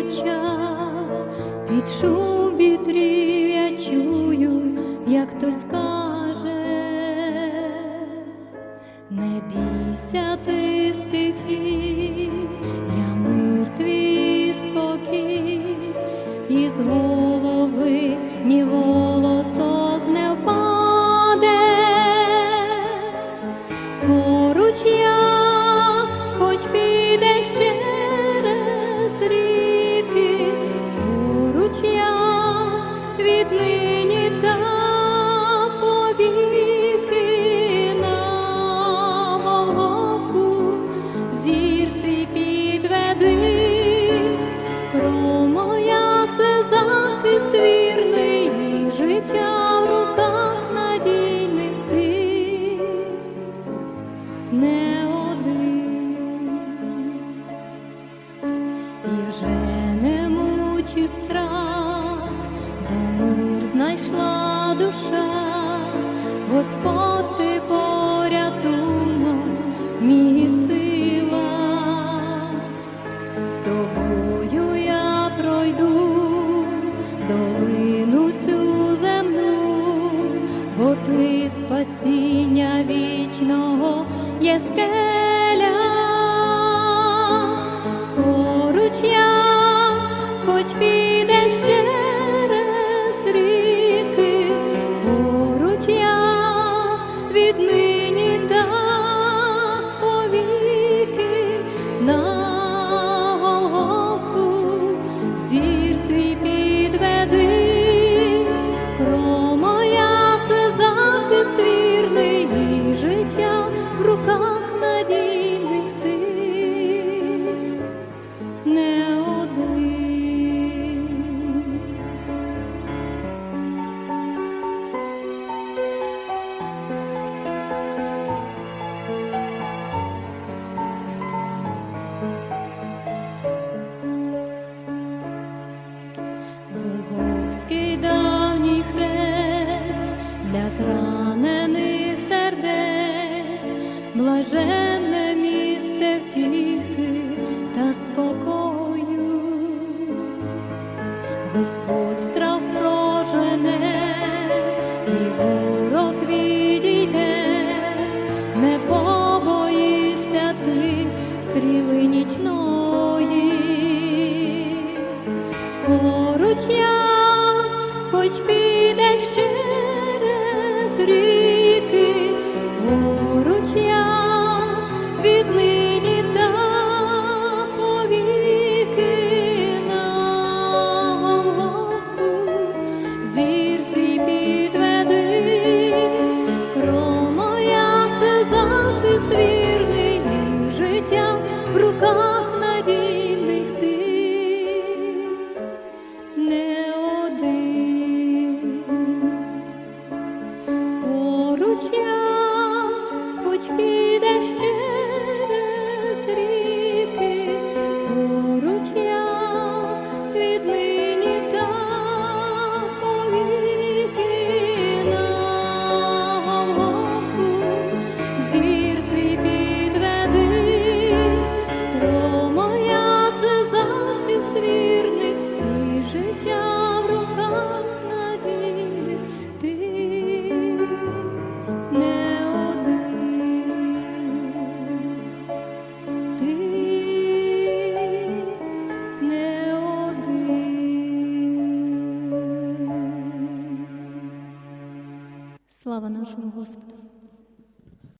біль в під шум вітрів я чую, як хтось душа, Господь ти порятунок, мій сила, з тобою я пройду долину цю земну, бо ти спасіння вічного є скеля. Поруч я, хоч підеш віднині та повіки на Голгофу. Зір свій підведи, про моя це захист вірний, і життя в руках та спокою. Господь страх прожене, і ворог відійде, не побоїшся ти стріли нічної. Поруч я, хоч підеш нашому Господу.